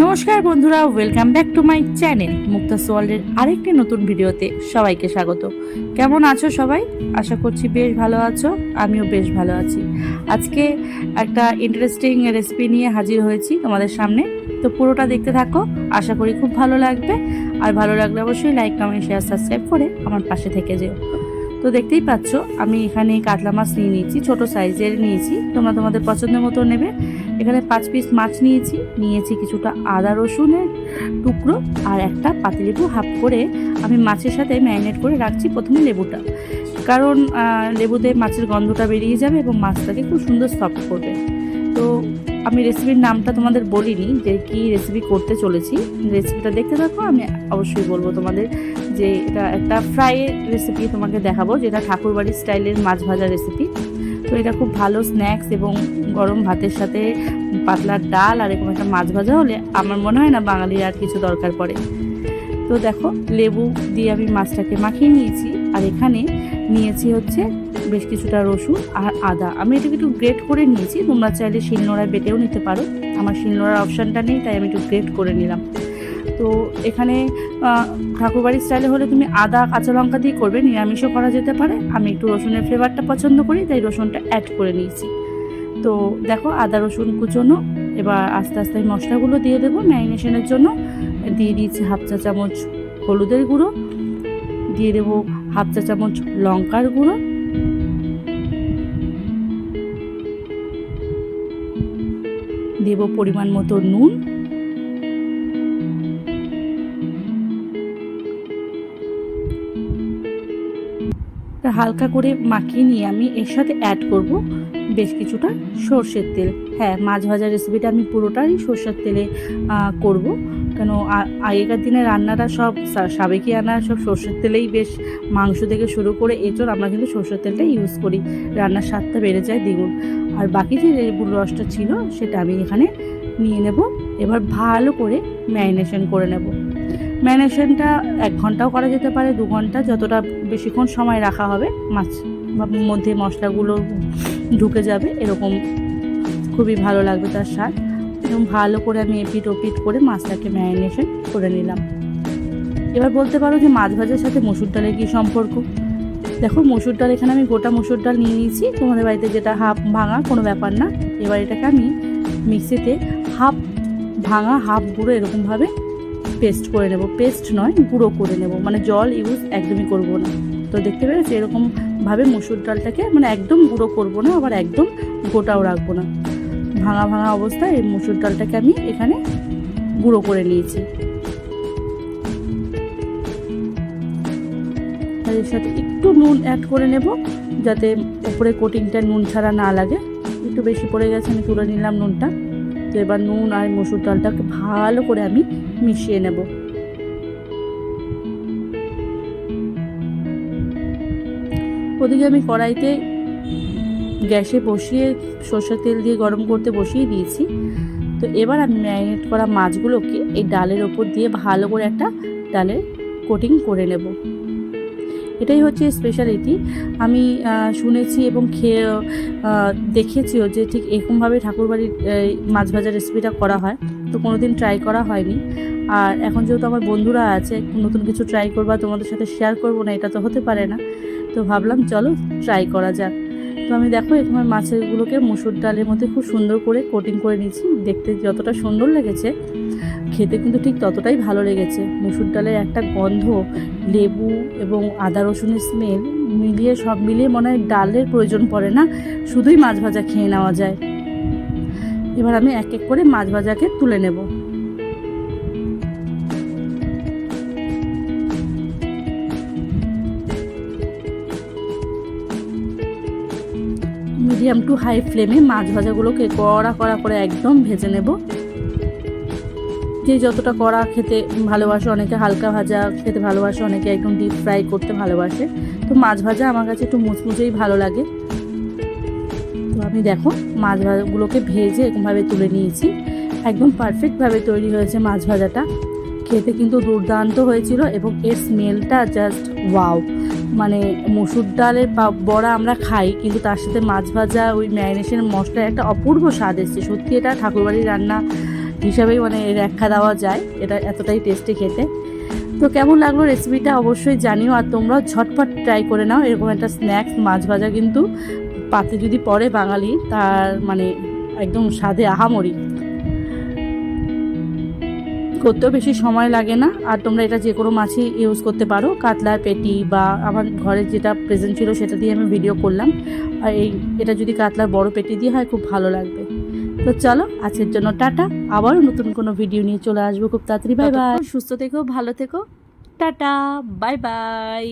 নমস্কার বন্ধুরা welcome back to my channel Mukta's ওয়ার্ল্ডের আরেকটি নতুন ভিডিওতে সবাইকে স্বাগত। কেমন আছো সবাই? আশা করছি বেশ ভালো আছো, আমিও বেশ ভালো আছি। আজকে একটা ইন্টারেস্টিং রেসিপি নিয়ে হাজির হয়েছি তোমাদের সামনে। তো পুরোটা দেখতে থাকো, আশা করি খুব ভালো লাগবে। আর ভালো লাগলে অবশ্যই লাইক কমেন্ট শেয়ার সাবস্ক্রাইব করে আমার পাশে থেকে যেও। তো দেখতেই পাচ্ছ, আমি এখানে কাতলা মাছ নিয়ে নিয়েছি, ছোটো সাইজের নিয়েছি। তোমরা তোমাদের পছন্দের মতো নেবে। এখানে পাঁচ পিস মাছ নিয়েছি। নিয়েছি কিছুটা আদা রসুনের টুকরো আর একটা পাতিলেবু হাফ করে আমি মাছের সাথে ম্যারিনেট করে রাখছি প্রথমে লেবুটা। কারণ লেবুতে মাছের গন্ধটা বেরিয়ে যাবে এবং মাছটাকে খুব সুন্দর সফট করবে। তো আমি রেসিপির নামটা তোমাদের বলিনি যে কি রেসিপি করতে চলেছি। রেসিপিটা দেখতে থাকো, আমি অবশ্যই বলব তোমাদের যে এটা একটা ফ্রাই রেসিপি তোমাকে দেখাবো যেটা ঠাকুরবাড়ির স্টাইলের মাছ ভাজা রেসিপি তো এটা খুব ভালো স্ন্যাক্স এবং গরম ভাতের সাথে পাতলা ডাল আর এরকম একটা মাছ ভাজা হলে আমার মনে হয় না বাঙালির আর কিছু দরকার পড়ে। তো দেখো, লেবু দিয়ে আমি মাছটাকে মাখিয়ে নিয়েছি আর এখানে নিয়েছি হচ্ছে বেশ কিছুটা রসুন আর আদা। আমি এটাকে একটু গ্রেট করে নিয়েছি, তোমরা চাইলে শিলনোড়ায় বেটেও নিতে পারো। আমার শিলনোড়ার অপশানটা নেই, তাই আমি একটু গ্রেট করে নিলাম। তো এখানে ঠাকুরবাড়ির স্টাইলে হলে তুমি আদা, কাঁচা লঙ্কা দিয়ে করবে, নিরামিষও করা যেতে পারে। আমি একটু রসুনের ফ্লেভারটা পছন্দ করি, তাই রসুনটা অ্যাড করে নিয়েছি। তো দেখো আদা রসুন কুচোনো, এবার আস্তে আস্তে আমি মশলাগুলো দিয়ে দেবো ম্যারিনেশনের জন্য। দিয়ে দিয়েছি হাফ চা চামচ হলুদের গুঁড়ো, দিয়ে দেবো হাফ চা চামচ লঙ্কার গুঁড়ো। দেব পরিমাণ মতো নুন। হালকা করে মাখিয়ে নিয়ে আমি এর সাথে অ্যাড করব। বেশ কিছুটা সর্ষের তেল। হ্যাঁ মাছ ভাজার রেসিপিটা আমি পুরোটাই সর্ষের তেলে করব। কেন আগেকার দিনে রান্নাটা সব সাবেকি আনা, সব সর্ষের তেলেই বেশ মাংস থেকে শুরু করে এঁচড় আমরা কিন্তু সর্ষের তেলটাই ইউজ করি। রান্নার স্বাদটা বেড়ে যায় দ্বিগুণ। আর বাকি যে লেবুর রসটা ছিল, সেটা আমি এখানে নিয়ে নেব। এবার ভালো করে ম্যারিনেশন করে নেব। ম্যারিনেশনটা এক ঘন্টাও করা যেতে পারে, দু ঘণ্টা, যতটা বেশিক্ষণ সময় রাখা হবে, মাছ মধ্যে মশলাগুলো ঢুকে যাবে, এরকম খুবই ভালো লাগবে তার স্বাদ। এবং ভালো করে আমি এপিট ওপিট করে মাছটাকে ম্যারিনেশন করে নিলাম। এবার বলতে পারো যে মাছ ভাজার সাথে মসুর ডালের কী সম্পর্ক? দেখো, মসুর ডাল, এখানে আমি গোটা মসুর ডাল নিয়ে নিয়েছি। তোমাদের বাড়িতে যেটা হাফ ভাঙা কোনো ব্যাপার না। এবার এটাকে আমি মিক্সিতে হাফ ভাঙা, হাফ গুঁড়ো এরকমভাবে পেস্ট করে নেব। পেস্ট নয়, গুঁড়ো করে নেব। মানে জল ইউজ একদমই করব না। তো দেখতে পেরেছি এরকমভাবে মসুর ডালটাকে মানে একদম গুঁড়ো করব না, আবার একদম গোটাও রাখব না। ভাঙা ভাঙা অবস্থায় এই মসুর ডালটাকে আমি এখানে গুঁড়ো করে নিয়েছি। এর সাথে একটু নুন অ্যাড করে নেব, যাতে উপরে কোটিংটা নুন ছাড়া না লাগে। একটু বেশি পড়ে গেছে, আমি তুলে নিলাম নুনটা। তো এবার নুন আর মসুর ডালটাকে ভালো করে আমি মিশিয়ে নেব। ওদিকে আমি কড়াইতে গ্যাসে বসিয়ে সর্ষের তেল দিয়ে গরম করতে বসিয়ে দিয়েছি। তো এবার আমি ম্যারিনেট করা মাছগুলোকে এই ডালের ওপর দিয়ে ভালো করে একটা ডালের কোটিং করে নেব। এটাই হচ্ছে স্পেশালিটি আমি শুনেছি এবং খেয়ে দেখেছিও যে ঠিক এরকমভাবে ঠাকুরবাড়ির মাছ ভাজার রেসিপিটা করা হয়। তো কোনোদিন ট্রাই করা হয়নি। আর এখন যেহেতু আমার বন্ধুরা আছে নতুন কিছু ট্রাই করবা, তোমাদের সাথে শেয়ার করব না, এটা তো হতে পারে না। তো ভাবলাম, চলো ট্রাই করা যাক। তো আমি দেখো এখানে মাছেরগুলোকে মুসুর ডালের মধ্যে খুব সুন্দর করে কোটিং করে নিয়েছি। দেখতে যতটা সুন্দর লেগেছে, খেতে কিন্তু ঠিক ততটাই ভালো লেগেছে। মুসুর ডালের একটা গন্ধ লেবু এবং আদা, রসুনের স্মেল মিলিয়ে, সব মিলিয়ে মনে হয় ডালের প্রয়োজন পড়ে না। শুধুই মাছ ভাজা খেয়ে নেওয়া যায়। এবার আমি এক এক করে মাছ ভাজাকে তুলে নেব। মিডিয়াম টু হাই ফ্লেমে মাছ ভাজাগুলোকে কড়া কড়া করে একদম ভেজে নেব। যে যতটা কড়া খেতে ভালোবাসে, অনেকে হালকা ভাজা খেতে ভালোবাসে, অনেকে একদম ডিপ ফ্রাই করতে ভালোবাসে। তো মাছ ভাজা আমার কাছে একটু মুচমুচেই ভালো লাগে। তো আমি দেখো, মাছ ভাজাগুলোকে ভেজে এরকমভাবে তুলে নিয়েছি। একদম পারফেক্টভাবে তৈরি হয়েছে মাছ ভাজাটা। খেতে কিন্তু দুর্দান্ত হয়েছিল এবং এর স্মেলটা জাস্ট ওয়াও মানে মসুর ডালের বড়া আমরা খাই, কিন্তু তার সাথে মাছ ভাজা ওই ম্যারিনেশনের মশলার একটা অপূর্ব স্বাদ এসছে। সত্যি এটা ঠাকুরবাড়ির রান্না হিসাবেই মানে রেখা দেওয়া যায়। এটা এতটাই টেস্টি খেতে। তো কেমন লাগল রেসিপিটা অবশ্যই জানিও আর তোমরাও ঝটপট ট্রাই করে নাও। এরকম একটা স্ন্যাক্স মাছ ভাজা কিন্তু পাতে যদি পড়ে বাঙালি, তার মানে একদম স্বাদে আহামরি। করতেও বেশি সময় লাগে না। আর তোমরা এটা যে কোনো মাছই ইউজ করতে পারো। কাতলার পেটি বা আমার ঘরে যেটা প্রেজেন্ট ছিল সেটা দিয়ে আমি ভিডিও করলাম। আর এই, এটা যদি কাতলার বড় পেটি দিয়ে হয়, খুব ভালো লাগবে। তো চলো আজকের জন্য টাটা। আবারও নতুন কোনো ভিডিও নিয়ে চলে আসব। খুব তাড়াতাড়ি বাই বাই সুস্থ থেকো ভালো থেকো। Tata bye bye